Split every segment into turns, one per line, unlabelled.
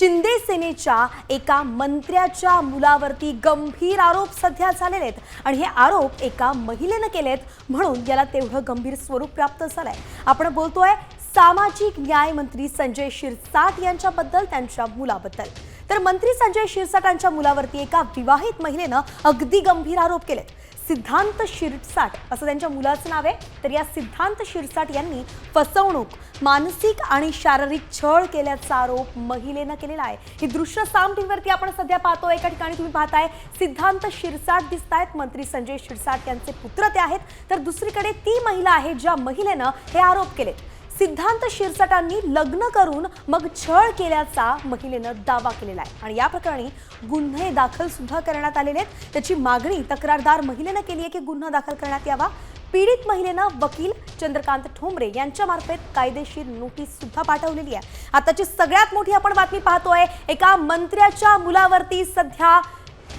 शिंदे सेनेच्या एका मंत्र्याच्या मुलावरती गंभीर आरोप सध्या झालेले आहेत आणि हे आरोप एका महिलेनं केलेत म्हणून याला तेवढं गंभीर स्वरूप प्राप्त झालंय. आपण बोलतोय सामाजिक न्याय मंत्री संजय शिरसाट यांच्याबद्दल त्यांच्या मुलाबद्दल. तर मंत्री संजय शिरसाटांच्या मुलावरती एका विवाहित महिलेनं अगदी गंभीर आरोप केलेत. सिद्धांत शिरसाट असं त्यांच्या मुलाचं नाव आहे. तर या सिद्धांत शिरसाट यांनी फसवणूक मानसिक आणि शारीरिक छळ केल्याचा आरोप महिलेनं केलेला आहे. ही दृश्य साम टीव्हीवरती आपण सध्या पाहतो एका ठिकाणी तुम्ही पाहताय सिद्धांत शिरसाट दिसत आहेत मंत्री संजय शिरसाट यांचे पुत्र ते आहेत. तर दुसरीकडे ती महिला आहे ज्या महिलेनं हे आरोप केलेत. सिद्धांत शिरसाटांनी लग्न करून मग छळ केल्याचा महिलेनं दावा केलेला आहे. आणि या प्रकरणी गुन्हे दाखल सुद्धा करण्यात आलेले आहेत. त्याची मागणी तक्रारदार महिलेनं केली आहे की गुन्हा दाखल करण्यात यावा. पीडित महिलेनं वकील चंद्रकांत ठोंबरे यांच्यामार्फत कायदेशीर नोटीस सुद्धा पाठवलेली आहे. आताची सगळ्यात मोठी आपण बातमी पाहतोय एका मंत्र्याच्या मुलावरती सध्या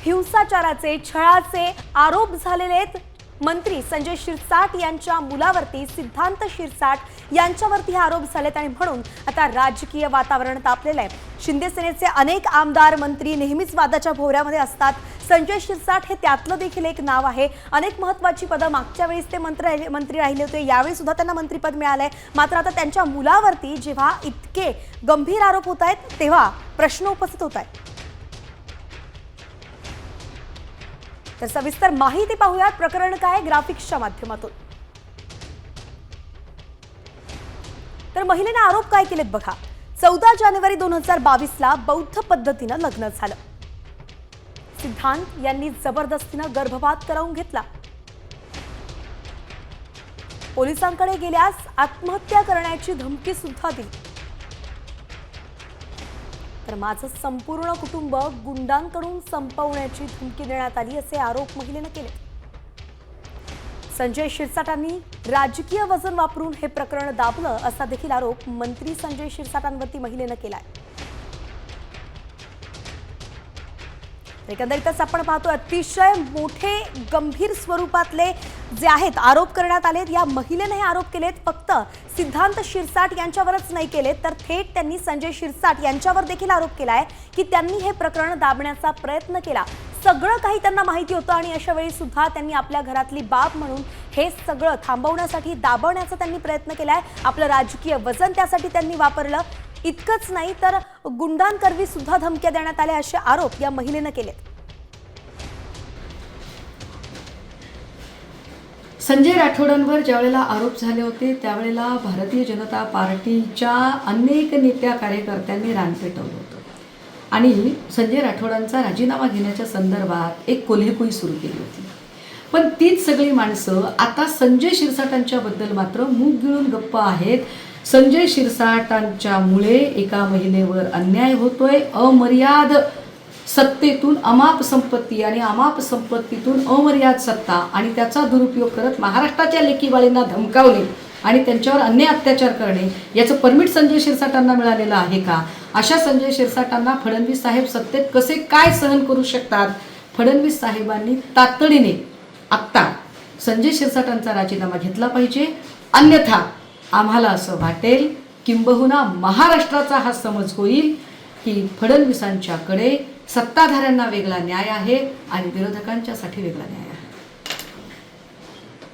हिंसाचाराचे छळाचे आरोप झालेले आहेत. मंत्री संजय शिरसाट यांच्या मुलावरती सिद्धांत शिरसाट यांच्यावरती हे आरोप झालेत आणि म्हणून आता राजकीय वातावरण तापलेलं आहे. शिंदे सेनेचे अनेक आमदार मंत्री नेहमीच वादाच्या भोवऱ्यामध्ये असतात. संजय शिरसाट हे त्यातलं देखील एक नाव आहे. अनेक महत्वाची पदं मागच्या वेळेस ते मंत्री राहिले मंत्री राहिले होते. यावेळी सुद्धा त्यांना मंत्रीपद मिळालंय. मात्र आता त्यांच्या मुलावरती जेव्हा इतके गंभीर आरोप होत आहेत तेव्हा प्रश्न उपस्थित होत आहेत. तर सविस्तर माहिती पाहूयात प्रकरण काय ग्राफिक्सच्या माध्यमातून. तर महिलेने आरोप काय केलेत बघा. चौदा जानेवारी दोन हजार बावीसला बौद्ध पद्धतीनं लग्न झालं. सिद्धांत यांनी जबरदस्तीनं गर्भपात करावून घेतला. पोलिसांकडे गेल्यास आत्महत्या करण्याची धमकी सुद्धा दिली. मात्र माझं संपूर्ण कुटुंब गुंडांकडून संपवण्याची धमकी देण्यात आली असे आरोप महिलेनं केले. संजय शिरसाटांनी राजकीय वजन वापरून हे प्रकरण दाबलं असा देखील आरोप मंत्री संजय शिरसाटांवरती महिलेनं केलाय. एकंदरीतच आपण पाहतो अतिशय मोठे गंभीर स्वरूपातले जे आहेत आरोप करण्यात आलेत. या महिलेने हे आरोप केलेत. फक्त सिद्धांत शिरसाट यांच्यावरच नाही केलेत. तर थेट त्यांनी संजय शिरसाट यांच्यावर देखील आरोप केला आहे की त्यांनी हे प्रकरण दाबण्याचा प्रयत्न केला. सगळं काही त्यांना माहिती होतं आणि अशा वेळी सुद्धा त्यांनी आपल्या घरातली बाब म्हणून हे सगळं थांबवण्यासाठी दाबवण्याचा त्यांनी प्रयत्न केला आहे आपलं राजकीय वजन त्यासाठी त्यांनी वापरलं. इतकंच नाही तर गुंडांकरवी सुद्धा धमक्या देण्यात आल्या असे आरोप या महिलेनं केलेत.
संजय राठोडांवर ज्यावेळेला आरोप झाले होते त्यावेळेला भारतीय जनता पार्टीच्या अनेक नेत्या कार्यकर्त्यांनी रान पेटवलं होतं. आणि संजय राठोडांचा राजीनामा घेण्याच्या संदर्भात एक कोल्हेकुई सुरू केली होती. पण तीच सगळी माणसं आता संजय शिरसाटांच्याबद्दल मात्र मूग गिळून गप्प आहेत. संजय शिरसाटांच्यामुळे एका महिलेवर अन्याय होतोय. अमर्याद सत्तेतून अमाप संपत्ती आणि अमाप संपत्तीतून अमर्याद सत्ता आणि त्याचा दुरुपयोग करत महाराष्ट्राच्या लेकीबाळींना धमकावणे आणि त्यांच्यावर अन्याय अत्याचार करणे याचं परमिट संजय शिरसाटांना मिळालेलं आहे का? अशा संजय शिरसाटांना फडणवीस साहेब सत्तेत कसे काय सहन करू शकतात? फडणवीस साहेबांनी तातडीने आत्ता संजय शिरसाटांचा राजीनामा घेतला पाहिजे. अन्यथा आम्हाला असं वाटेल किंबहुना महाराष्ट्राचा हा समज होईल की फडणवीसांच्याकडे सत्ताधाऱ्यांना वेगळा न्याय आहे आणि विरोधकांच्यासाठी वेगळा न्याय आहे.